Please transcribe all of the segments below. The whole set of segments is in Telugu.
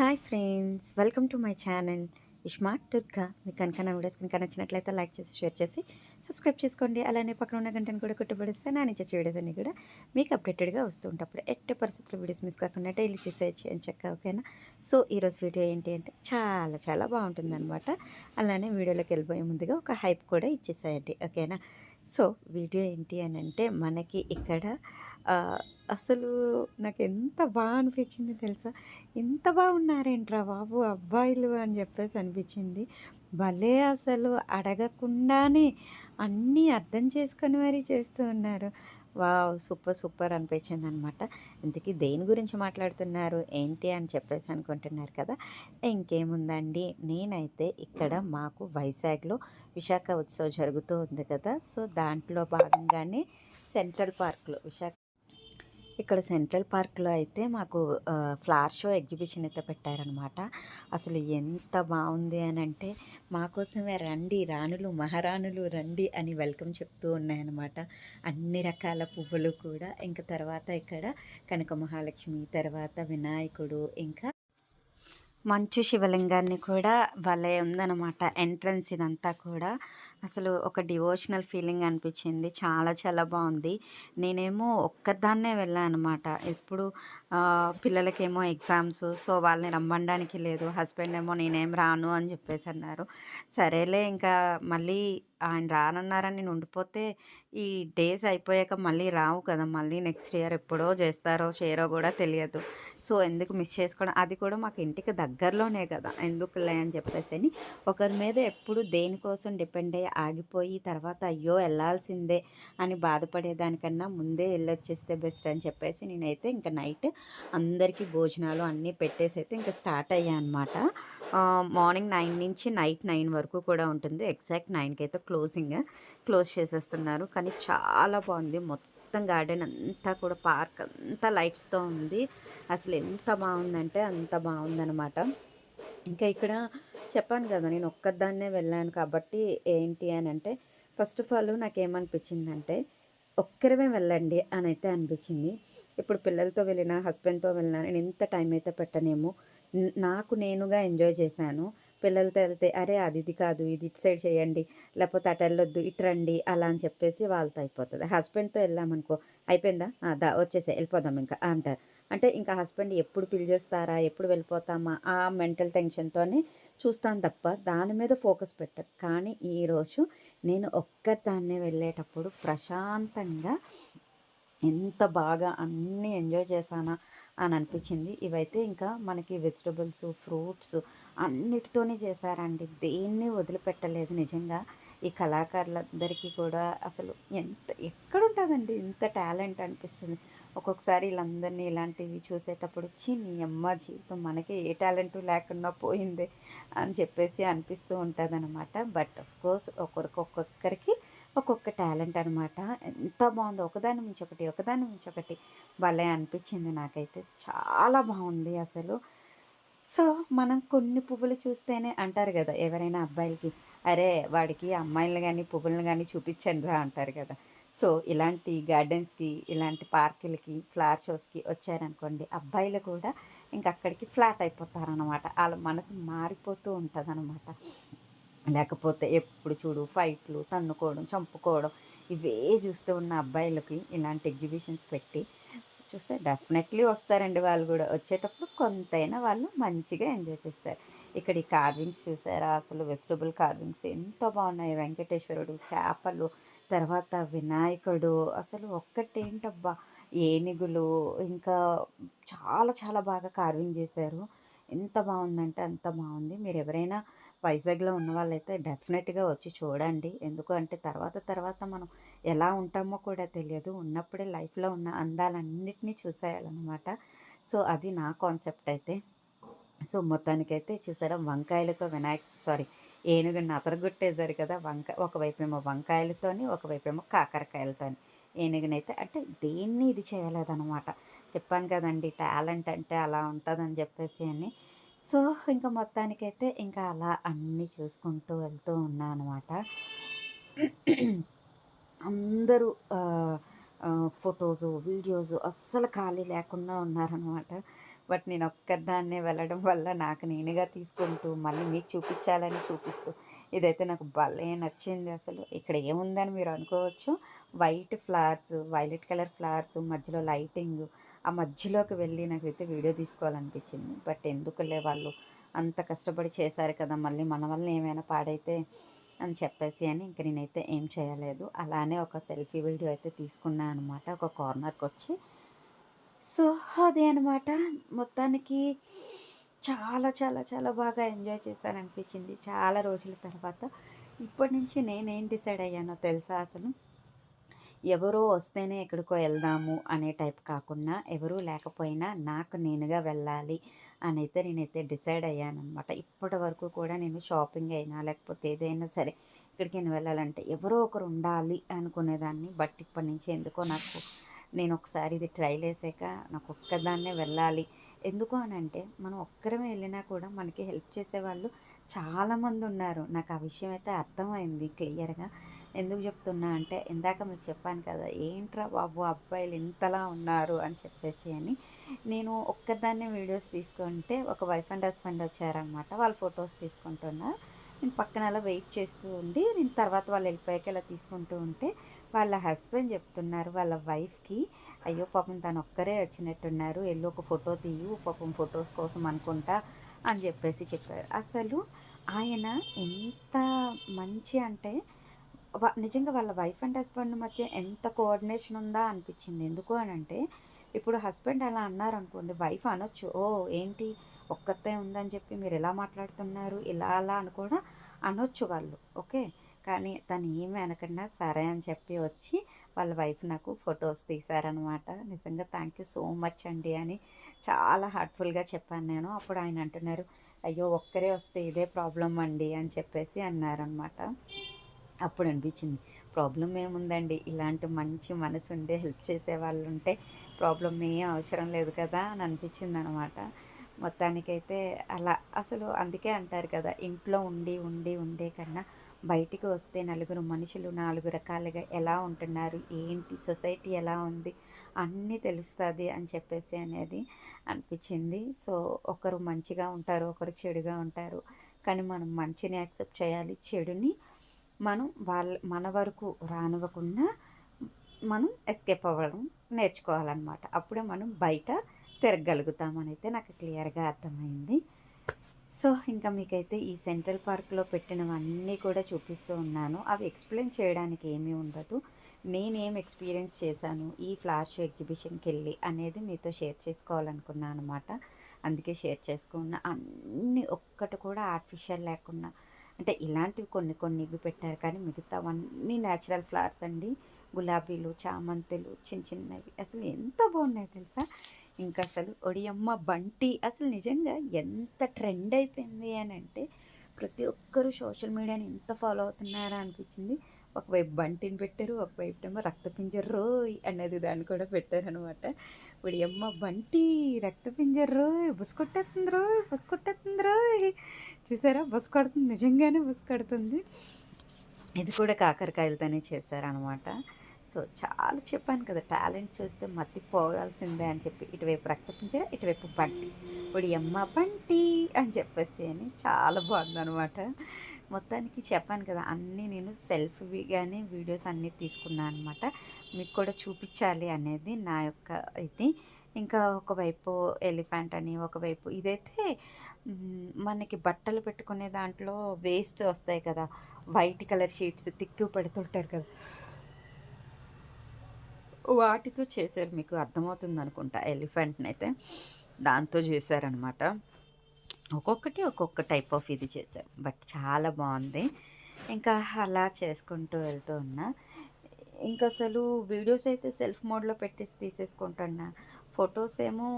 Hi friends welcome to my channel iSmart Durga. మీకు కనుక నా వీడియోస్ కనుక నచ్చినట్లయితే లైక్ చేసి షేర్ చేసి సబ్స్క్రైబ్ చేసుకోండి. అలానే పక్కన ఉన్న గంటను కూడా కుట్టుబడిస్తే నా నుంచి వీడియోస్ కూడా మీకు అప్డేటెడ్గా వస్తూ ఉంటాప్పుడు ఎట్టి పరిస్థితుల్లో వీడియోస్ మిస్ కాకుండా డైలీ చేసేయచ్చు అని చెక్క ఓకేనా? సో ఈరోజు వీడియో ఏంటి అంటే చాలా చాలా బాగుంటుంది అనమాట అలానే వీడియోలోకి వెళ్ళిపోయే ముందుగా ఒక హైప్ కూడా ఇచ్చేసాయండి ఓకేనా? సో వీడియో ఏంటి అని అంటే మనకి ఇక్కడ అసలు నాకు ఎంత బాగా అనిపించింది తెలుసా? ఎంత బాగున్నారేంట్రా బాబు అబ్బాయిలు అని చెప్పేసి అనిపించింది. భలే అసలు అడగకుండానే అన్నీ అర్థం చేసుకొని మరీ చేస్తూ ఉన్నారు. వావ్! సూపర్ సూపర్ అనిపించింది అనమాట ఇంతకీ దేని గురించి మాట్లాడుతున్నారు? ఏంటి అని చెప్పేసి అనుకుంటున్నారు కదా! ఇంకేముందండి? నేనైతే ఇక్కడ మాకు వైజాగ్లో విశాఖ ఉత్సవం జరుగుతూ ఉంది కదా! సో దాంట్లో భాగంగానే సెంట్రల్ పార్క్లో విశాఖ ఇక్కడ సెంట్రల్ పార్క్లో అయితే మాకు ఫ్లవర్ షో ఎగ్జిబిషన్ అయితే పెట్టారనమాట. అసలు ఎంత బాగుంది అని అంటే మా కోసమే రండి రాణులు మహారాణులు రండి అని వెల్కమ్ చెప్తూ ఉన్నాయన్నమాట. అన్ని రకాల పువ్వులు కూడా ఇంకా తర్వాత ఇక్కడ కనక మహాలక్ష్మి తర్వాత వినాయకుడు ఇంకా మంచు శివలింగాన్ని కూడా భలే ఉందన్నమాట. ఎంట్రన్స్ ఇదంతా కూడా. అసలు ఒక డివోషనల్ ఫీలింగ్ అనిపించింది. చాలా చాలా బాగుంది. నేనేమో ఒక్కదాన్నే వెళ్ళాను అనమాట ఎప్పుడు పిల్లలకేమో ఎగ్జామ్స్ సో వాళ్ళని రమ్మడానికి లేదు. హస్బెండ్ ఏమో నేనేం రాను అని చెప్పేసి అన్నారు. సరేలే ఇంకా మళ్ళీ ఆయన రానన్నారని నేను ఉండిపోతే ఈ డేస్ అయిపోయాక మళ్ళీ రావు కదా. మళ్ళీ నెక్స్ట్ ఇయర్ ఎప్పుడో చేస్తారో చేయరో కూడా తెలియదు. సో ఎందుకు మిస్ చేసుకోవడం? అది కూడా మాకు ఇంటికి దగ్గరలోనే కదా. ఎందుకులే అని చెప్పేసి అని ఒకరి మీద ఎప్పుడు దేనికోసం డిపెండ్ అయ్యి ఆగిపోయి తర్వాత అయ్యో వెళ్ళాల్సిందే అని బాధపడేదానికన్నా ముందే వెళ్ళొచ్చేస్తే బెస్ట్ అని చెప్పేసి నేనైతే ఇంకా నైట్ అందరికీ భోజనాలు అన్నీ పెట్టేసి అయితే ఇంకా స్టార్ట్ అయ్యా అనమాట మార్నింగ్ నైన్ నుంచి నైట్ నైన్ వరకు కూడా ఉంటుంది. ఎగ్జాక్ట్ నైన్కి అయితే క్లోజింగ్ క్లోజ్ చేసేస్తున్నారు. కానీ చాలా బాగుంది. మొత్తం గార్డెన్ అంతా కూడా పార్క్ అంతా లైట్స్తో ఉంది. అసలు ఎంత బాగుందంటే అంత బాగుందనమాట ఇంకా ఇక్కడ చెప్పాను కదా నేను ఒక్కదాన్నే వెళ్ళాను కాబట్టి ఏంటి అని అంటే ఫస్ట్ ఆఫ్ ఆల్ నాకేమనిపించిందంటే ఒక్కరిమే వెళ్ళండి అని అయితే అనిపించింది. ఇప్పుడు పిల్లలతో వెళ్ళినా హస్బెండ్తో వెళ్ళినా నేను ఎంత టైం అయితే పెట్టనేమో నాకు నేనుగా ఎంజాయ్ చేశాను. పిల్లలతో వెళ్తే అరే అది ఇది కాదు ఇది ఇటు సైడ్ చేయండి లేకపోతే అటు వెళ్ళొద్దు ఇటు రండి అలా అని చెప్పేసి వాళ్ళతో అయిపోతుంది. హస్బెండ్తో వెళ్ళామనుకో అయిపోయిందా? దా వచ్చేసే వెళ్ళిపోదాం ఇంకా అంటారు. అంటే ఇంకా హస్బెండ్ ఎప్పుడు పిలిచేస్తారా ఎప్పుడు వెళ్ళిపోతామా? ఆ మెంటల్ టెన్షన్తోనే చూస్తాను తప్ప దాని మీద ఫోకస్ పెట్టాను. కానీ ఈరోజు నేను ఒక్కదాన్నే వెళ్ళేటప్పుడు ప్రశాంతంగా ఎంత బాగా అన్నీ ఎంజాయ్ చేశానా అని అనిపించింది. ఇవైతే ఇంకా మనకి వెజిటబుల్స్ ఫ్రూట్స్ అన్నిటితోనే చేశారండి. దేన్ని వదిలిపెట్టలేదు నిజంగా. ఈ కళాకారులందరికీ కూడా అసలు ఎంత ఎక్కడ ఉంటుందండి ఇంత టాలెంట్ అనిపిస్తుంది. ఒక్కొక్కసారి వీళ్ళందరినీ ఇలాంటివి చూసేటప్పుడు వచ్చి నీ అమ్మ జీవితం మనకే ఏ టాలెంట్ లేకుండా పోయింది అని చెప్పేసి అనిపిస్తూ ఉంటుంది అనమాట బట్ ఆఫ్ కోర్స్ ఒక్కొక్కరికి ఒక్కొక్కరికి ఒక్కొక్క టాలెంట్ అనమాట ఎంత బాగుందో ఒకదాని మించి ఒకటి ఒకదాని మించి ఒకటి భలే అనిపించింది నాకైతే. చాలా బాగుంది అసలు. సో మనం కొన్ని పువ్వులు చూస్తేనే అంటారు కదా ఎవరైనా అబ్బాయిలకి అరే వాడికి అమ్మాయిలను కానీ పువ్వులను కానీ చూపించండి రా అంటారు కదా. సో ఇలాంటి గార్డెన్స్కి ఇలాంటి పార్కులకి ఫ్లవర్ షోస్కి వచ్చారనుకోండి అబ్బాయిలు కూడా ఇంక అక్కడికి ఫ్లాట్ అయిపోతారనమాట వాళ్ళ మనసు మారిపోతూ ఉంటుంది లేకపోతే ఎప్పుడు చూడు ఫైట్లు తన్నుకోవడం చంపుకోవడం ఇవే చూస్తూ ఉన్న అబ్బాయిలకి ఇలాంటి ఎగ్జిబిషన్స్ పెట్టి చూస్తే డెఫినెట్లీ వస్తారండి వాళ్ళు కూడా. వచ్చేటప్పుడు కొంతైనా వాళ్ళు మంచిగా ఎంజాయ్ చేస్తారు. ఇక్కడ ఈ కార్వింగ్స్ చూసారా? అసలు వెజిటబుల్ కార్వింగ్స్ ఎంత బాగున్నాయి. వెంకటేశ్వరుడు చేపలు తర్వాత వినాయకుడు. అసలు ఒక్కటేంటబ్బా? ఏనుగులు ఇంకా చాలా చాలా బాగా కార్వింగ్ చేశారు. ఎంత బాగుందంటే అంత బాగుంది. మీరు ఎవరైనా వైజాగ్లో ఉన్న వాళ్ళైతే డెఫినెట్గా వచ్చి చూడండి. ఎందుకు అంటే తర్వాత తర్వాత మనం ఎలా ఉంటామో కూడా తెలియదు. ఉన్నప్పుడే లైఫ్లో ఉన్న అందాలన్నిటినీ చూసేయాలన్నమాట. సో అది నా కాన్సెప్ట్ అయితే. సో మొత్తానికైతే చూసారా వంకాయలతో వినాయక్ సారీ ఏనుగుని అతరగొట్టేశారు కదా వంకాయ ఒకవైపేమో వంకాయలతోని ఒకవైపేమో కాకరకాయలతోని. ఏనుగునైతే అంటే దేన్ని ఇది చేయలేదన్నమాట. చెప్పాను కదండి టాలెంట్ అంటే అలా ఉంటుందని చెప్పేసి అని. సో ఇంకా మొత్తానికైతే ఇంకా అలా అన్నీ చూసుకుంటూ వెళ్తూ ఉన్నా అనమాట అందరూ ఫొటోస్ వీడియోసు అస్సలు ఖాళీ లేకుండా ఉన్నారనమాట బట్ నేను ఒక్కదాన్నే వెళ్ళడం వల్ల నాకు నేనుగా తీసుకుంటూ మళ్ళీ మీకు చూపించాలని చూపిస్తూ ఇదైతే నాకు భలే నచ్చింది అసలు. ఇక్కడ ఏముందని మీరు అనుకోవచ్చు. White flowers violet colour flowers మధ్యలో లైటింగ్ ఆ మధ్యలోకి వెళ్ళి నాకైతే వీడియో తీసుకోవాలనిపించింది. బట్ ఎందుకులే వాళ్ళు అంత కష్టపడి చేశారు కదా మళ్ళీ మన వల్ల ఏమైనా పాడైతే అని చెప్పేసి అని ఇంక నేనైతే ఏం చేయలేదు. అలానే ఒక సెల్ఫీ వీడియో అయితే తీసుకున్నాను అనమాట ఒక కార్నర్కి వచ్చి సో అదే అనమాట మొత్తానికి చాలా చాలా చాలా బాగా ఎంజాయ్ చేశాను అనిపించింది చాలా రోజుల తర్వాత. ఇప్పటి నుంచి నేనేం డిసైడ్ అయ్యానో తెలుసా అసలు? ఎవరో వస్తేనే ఎక్కడికో వెళ్దాము అనే టైప్ కాకుండా ఎవరూ లేకపోయినా నాకు నేనుగా వెళ్ళాలి అని అయితే నేనైతే డిసైడ్ అయ్యానమాట ఇప్పటి వరకు కూడా నేను షాపింగ్ అయినా లేకపోతే ఏదైనా సరే ఇక్కడికి వెళ్ళాలంటే ఎవరో ఒకరు ఉండాలి అనుకునేదాన్ని. బట్ ఇప్పటి నుంచి ఎందుకో నాకు నేను ఒకసారి ఇది ట్రైల్ వేసాక నాకు ఒక్కదాన్నే వెళ్ళాలి. ఎందుకు అని అంటే మనం ఒక్కరమే వెళ్ళినా కూడా మనకి హెల్ప్ చేసేవాళ్ళు చాలామంది ఉన్నారు నాకు ఆ విషయం అయితే అర్థమైంది క్లియర్గా. ఎందుకు చెప్తున్నా అంటే ఇందాక మీకు చెప్పాను కదా ఏంట్రా బాబు అబ్బాయిలు ఇంతలా ఉన్నారు అని చెప్పేసి అని. నేను ఒక్కదాన్నే వీడియోస్ తీసుకుంటే ఒక వైఫ్ అండ్ హస్బెండ్ వచ్చారనమాట వాళ్ళ ఫొటోస్ తీసుకుంటున్నా నేను పక్కన అలా వెయిట్ చేస్తూ ఉండి నేను తర్వాత వాళ్ళు వెళ్ళిపోయాక ఇలా తీసుకుంటూ ఉంటే వాళ్ళ హస్బెండ్ చెప్తున్నారు వాళ్ళ వైఫ్కి అయ్యో పాపం తను ఒక్కరే వచ్చినట్టున్నారు వెళ్ళి ఒక ఫోటో తీయు పాపం ఫొటోస్ కోసం అనుకుంటా అని చెప్పేసి చెప్పారు. అసలు ఆయన ఎంత మంచి అంటే నిజంగా వాళ్ళ వైఫ్ అండ్ హస్బెండ్ మధ్య ఎంత కోఆర్డినేషన్ ఉందా అనిపించింది. ఎందుకు అని అంటే ఇప్పుడు హస్బెండ్ అలా అన్నారు అనుకోండి వైఫ్ అనొచ్చు. ఓ ఏంటి? ఒక్కతే ఉందని చెప్పి మీరు ఎలా మాట్లాడుతున్నారు? ఇలా అలా అని కూడా అనొచ్చు వాళ్ళు. ఓకే? కానీ తను ఏమి అనకుండా సరే అని చెప్పి వచ్చి వాళ్ళ వైఫ్ నాకు ఫొటోస్ తీశారనమాట నిజంగా థ్యాంక్ యూ సో మచ్ అండి అని చాలా హార్ట్ఫుల్గా చెప్పాను నేను. అప్పుడు ఆయన అంటున్నారు అయ్యో ఒక్కరే వస్తే ఇదే ప్రాబ్లం అండి అని చెప్పేసి అన్నారనమాట అప్పుడు అనిపించింది ప్రాబ్లం ఏముందండి? ఇలాంటి మంచి మనసు ఉండే హెల్ప్ చేసే వాళ్ళు ఉంటే ప్రాబ్లం ఏం అవసరం లేదు కదా అని అనిపించింది అనమాట మొత్తానికైతే అలా అసలు అందుకే అంటారు కదా ఇంట్లో ఉండి ఉండి ఉండే కన్నా బయటికి వస్తే నలుగురు మనుషులు నాలుగు రకాలుగా ఎలా ఉంటున్నారు ఏంటి సొసైటీ ఎలా ఉంది అన్నీ తెలుస్తుంది అని చెప్పేసి అనేది అనిపించింది. సో ఒకరు మంచిగా ఉంటారు ఒకరు చెడుగా ఉంటారు. కానీ మనం మంచిని యాక్సెప్ట్ చేయాలి చెడుని మనం వాళ్ళ మన వరకు రానివ్వకుండా మనం ఎస్కేప్ అవ్వడం నేర్చుకోవాలన్నమాట. అప్పుడే మనం బయట తిరగలుగుతామనైతే అయితే నాకు క్లియర్గా అర్థమైంది. సో ఇంకా మీకైతే ఈ సెంట్రల్ పార్క్లో పెట్టినవన్నీ కూడా చూపిస్తూ ఉన్నాను. అవి ఎక్స్ప్లెయిన్ చేయడానికి ఏమీ ఉండదు. నేనేం ఎక్స్పీరియన్స్ చేశాను ఈ ఫ్లాష్ షో ఎగ్జిబిషన్కి వెళ్ళి అనేది మీతో షేర్ చేసుకోవాలనుకున్నాను అనమాట అందుకే షేర్ చేసుకున్న అన్నీ ఒక్కటి కూడా ఆర్టిఫిషియల్ లేకుండా అంటే ఇలాంటివి కొన్ని కొన్ని ఇవి పెట్టారు. కానీ మిగతావన్నీ న్యాచురల్ ఫ్లవర్స్ అండి. గులాబీలు చామంతులు చిన్న చిన్నవి. అసలు ఎంత బాగున్నాయి తెలుసా? ఇంకా అసలు ఒడియమ్మ బంటి అసలు నిజంగా ఎంత ట్రెండ్ అయిపోయింది అని అంటే ప్రతి ఒక్కరూ సోషల్ మీడియాని ఎంత ఫాలో అవుతున్నారా అనిపించింది. ఒకవైపు బంటిని పెట్టారు ఒకవైపు ఏమో రక్తపింజర్ రోయ్ అనేది దాన్ని కూడా పెట్టారనమాట. ఇప్పుడు అమ్మ బంటి రక్తపింజర్ రోయ్ బుసుకొట్టేస్తుంది రోయ్ బుసుకొట్టేస్తుంది రోయ్. చూసారా? బుసు కొడుతుంది నిజంగానే బుసు కొడుతుంది. ఇది కూడా కాకరకాయలతోనే చేశారనమాట. సో చాలా చెప్పాను కదా టాలెంట్ చూస్తే మత్తిపోవాల్సిందే అని చెప్పి ఇటువైపు రక్తపింజర ఇటువైపు బంటి. ఇప్పుడు అమ్మ బంటి అని చెప్పేసి అని చాలా బాగుందనమాట మొత్తానికి చెప్పాను కదా అన్నీ నేను సెల్ఫీ కానీ వీడియోస్ అన్నీ తీసుకున్నాను అనమాట మీకు కూడా చూపించాలి అనేది నా యొక్క ఇది. ఇంకా ఒకవైపు ఎలిఫెంట్ అని ఒకవైపు ఇదైతే మనకి బట్టలు పెట్టుకునే దాంట్లో వేస్ట్ వస్తాయి కదా వైట్ కలర్ షీట్స్ తిక్కు పెడుతుంటారు కదా. వాటితో చేశారు. మీకు అర్థమవుతుంది అనుకుంటా ఎలిఫెంట్ని అయితే దాంతో చేశారనమాట. ఒక్కొక్కటి ఒక్కొక్క టైప్ ఆఫ్ ఇది చేశారు. బట్ చాలా బాగుంది. ఇంకా అలా చేసుకుంటూ వెళ్తూ ఉన్నా. ఇంకా అసలు వీడియోస్ అయితే సెల్ఫ్ మోడ్లో పెట్టేసి తీసేసుకుంటున్నా. ఫొటోస్ ఏమో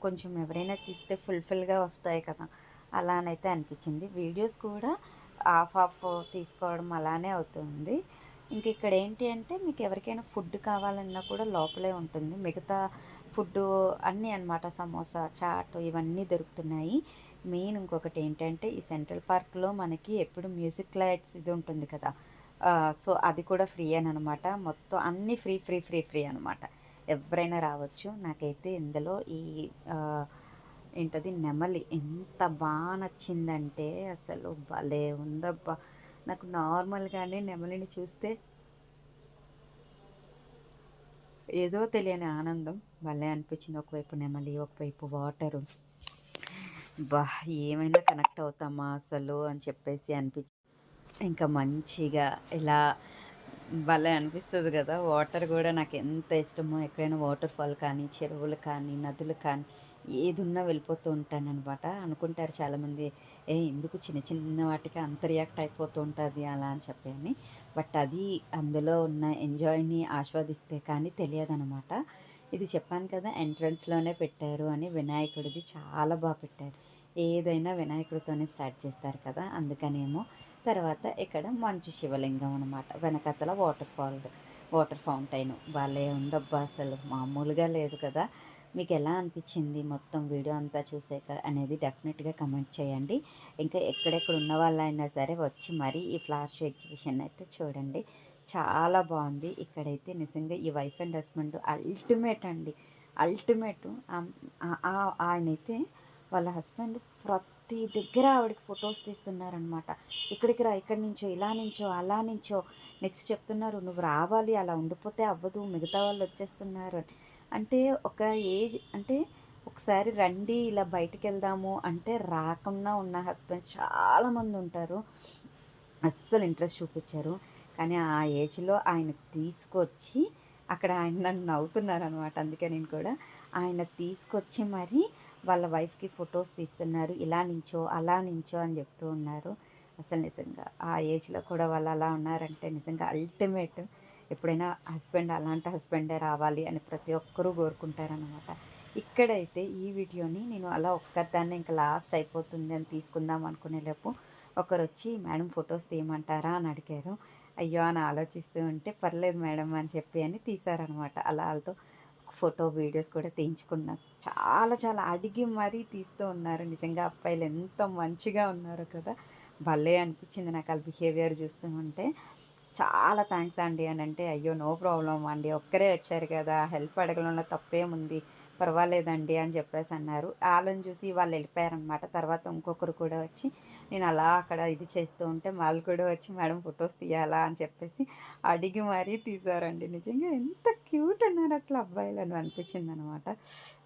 కొంచెం ఎవరైనా తీస్తే ఫుల్ఫిల్గా వస్తాయి కదా. అలానైతే అనిపించింది. వీడియోస్ కూడా ఆఫ్ ఆఫ్ తీసుకోవడం అలానే అవుతుంది. ఇంక ఇక్కడ ఏంటి అంటే మీకు ఎవరికైనా ఫుడ్ కావాలన్నా కూడా లోపలే ఉంటుంది. మిగతా ఫుడ్ అన్నీ అనమాట సమోసా చాట్ ఇవన్నీ దొరుకుతున్నాయి. మెయిన్ ఇంకొకటి ఏంటంటే ఈ సెంట్రల్ పార్క్లో మనకి ఎప్పుడు మ్యూజిక్ లైట్స్ ఇది ఉంటుంది కదా. సో అది కూడా ఫ్రీ అని అనమాట. మొత్తం అన్నీ ఫ్రీ ఫ్రీ ఫ్రీ ఫ్రీ అనమాట. ఎవరైనా రావచ్చు. నాకైతే ఇందులో ఈ ఏంటది నెమలి ఎంత బాగా నచ్చిందంటే అసలు భలే ఉందబ్బా. నాకు నార్మల్గానే నెమలిని చూస్తే ఏదో తెలియని ఆనందం. భలే అనిపించింది ఒకవైపు నెమలి ఒకవైపు వాటరు. బా ఏమైనా కనెక్ట్ అవుతామా అసలు అని చెప్పేసి అనిపించి ఇంకా మంచిగా ఇలా భలే అనిపిస్తుంది కదా. వాటర్ కూడా నాకు ఎంత ఇష్టమో ఎక్కడైనా వాటర్ ఫాల్ కానీ చెరువులు కానీ నదులు కానీ ఏది ఉన్నా వెళ్ళిపోతూ ఉంటాననమాట అనుకుంటారు చాలామంది ఏ ఎందుకు చిన్న చిన్న వాటికి అంత రియాక్ట్ అయిపోతూ ఉంటుంది అలా? అని చెప్పని బట్ అది అందులో ఉన్న ఎంజాయ్ని ఆస్వాదిస్తే కానీ తెలియదనమాట ఇది చెప్పాను కదా ఎంట్రన్స్లోనే పెట్టారు అని వినాయకుడిది చాలా బాగా పెట్టారు. ఏదైనా వినాయకుడితోనే స్టార్ట్ చేస్తారు కదా అందుకనేమో. తర్వాత ఇక్కడ మంచు శివలింగం అనమాట వెనకతల వాటర్ ఫాల్ వాటర్ ఫౌంటైన్. భలే ఉందబ్బా అసలు. మామూలుగా లేదు కదా. మీకు ఎలా అనిపించింది మొత్తం వీడియో అంతా చూసాక అనేది డెఫినెట్గా కమెంట్ చేయండి. ఇంకా ఎక్కడెక్కడ ఉన్న వాళ్ళైనా సరే వచ్చి మరీ ఈ ఫ్లవర్ షో ఎగ్జిబిషన్ అయితే చూడండి. చాలా బాగుంది. ఇక్కడైతే నిజంగా ఈ వైఫ్ అండ్ హస్బెండ్ అల్టిమేట్ అండి. అల్టిమేట్. ఆయనైతే వాళ్ళ హస్బెండ్ ప్రతి దగ్గర ఆవిడకి ఫొటోస్ తీస్తున్నారనమాట ఇక్కడికి రా ఇక్కడి నుంచో ఇలా నుంచో అలా నుంచో. నెక్స్ట్ చెప్తున్నారు నువ్వు రావాలి అలా ఉండిపోతే అవ్వదు మిగతా వాళ్ళు వచ్చేస్తున్నారు అని. అంటే ఒక ఏజ్ అంటే ఒకసారి రండి ఇలా బయటికి వెళ్దాము అంటే రాకుండా ఉన్న హస్బెండ్స్ చాలామంది ఉంటారు. అస్సలు ఇంట్రెస్ట్ చూపించారు. కానీ ఆ ఏజ్లో ఆయన తీసుకొచ్చి అక్కడ ఆయన నన్ను నవ్వుతున్నారు అనమాట అందుకే నేను కూడా ఆయన తీసుకొచ్చి మరి వాళ్ళ వైఫ్కి ఫొటోస్ తీస్తున్నారు. ఇలా నించో అలా నించో అని చెప్తూ ఉన్నారు. అసలు నిజంగా ఆ ఏజ్లో కూడా వాళ్ళు అలా ఉన్నారంటే నిజంగా అల్టిమేట్. ఎప్పుడైనా హస్బెండ్ అలాంటి హస్బెండే రావాలి అని ప్రతి ఒక్కరూ కోరుకుంటారనమాట ఇక్కడైతే ఈ వీడియోని నేను అలా ఒక్కదాన్ని ఇంకా లాస్ట్ అయిపోతుంది అని తీసుకుందాం అనుకునేలోపు ఒకరు వచ్చి మేడం ఫొటోస్ తీయమంటారా? అని అడిగారు. అయ్యో అని ఆలోచిస్తూ ఉంటే పర్లేదు మేడం అని చెప్పి అని తీశారనమాట అలా వాళ్ళతో ఫోటో వీడియోస్ కూడా తీయించుకున్నారు చాలా చాలా అడిగి మరీ తీస్తూ ఉన్నారు. నిజంగా అబ్బాయిలు ఎంత మంచిగా ఉన్నారు కదా. భలే అనిపించింది నాకు వాళ్ళ బిహేవియర్ చూస్తూ ఉంటే. చాలా థ్యాంక్స్ అండి అని అంటే అయ్యో నో ప్రాబ్లం అండి. ఒక్కరే వచ్చారు కదా హెల్ప్ అడగడంలో తప్పేముంది పర్వాలేదండి అని చెప్పేసి అన్నారు. వాళ్ళని చూసి వాళ్ళు వెళ్ళిపోయారనమాట తర్వాత ఇంకొకరు కూడా వచ్చి నేను అలా అక్కడ ఇది చేస్తూ ఉంటే వాళ్ళు కూడా వచ్చి మేడం ఫొటోస్ తీయాలా? అని చెప్పేసి అడిగి మరీ తీశారండి నిజంగా ఎంత క్యూట్ అన్నారు అసలు అబ్బాయిలు అని అనిపించింది అనమాట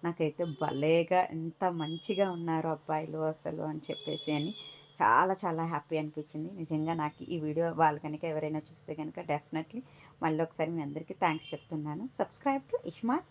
నాకైతే భలేగా ఎంత మంచిగా ఉన్నారు అబ్బాయిలు అసలు అని చెప్పేసి అని చాలా చాలా హ్యాపీ అనిపించింది. నిజంగా నాకు ఈ వీడియో వాళ్ళు కనుక ఎవరైనా చూస్తే కనుక డెఫినెట్లీ మళ్ళీ ఒకసారి మీ అందరికీ థ్యాంక్స్ చెప్తున్నాను. Subscribe to iSmart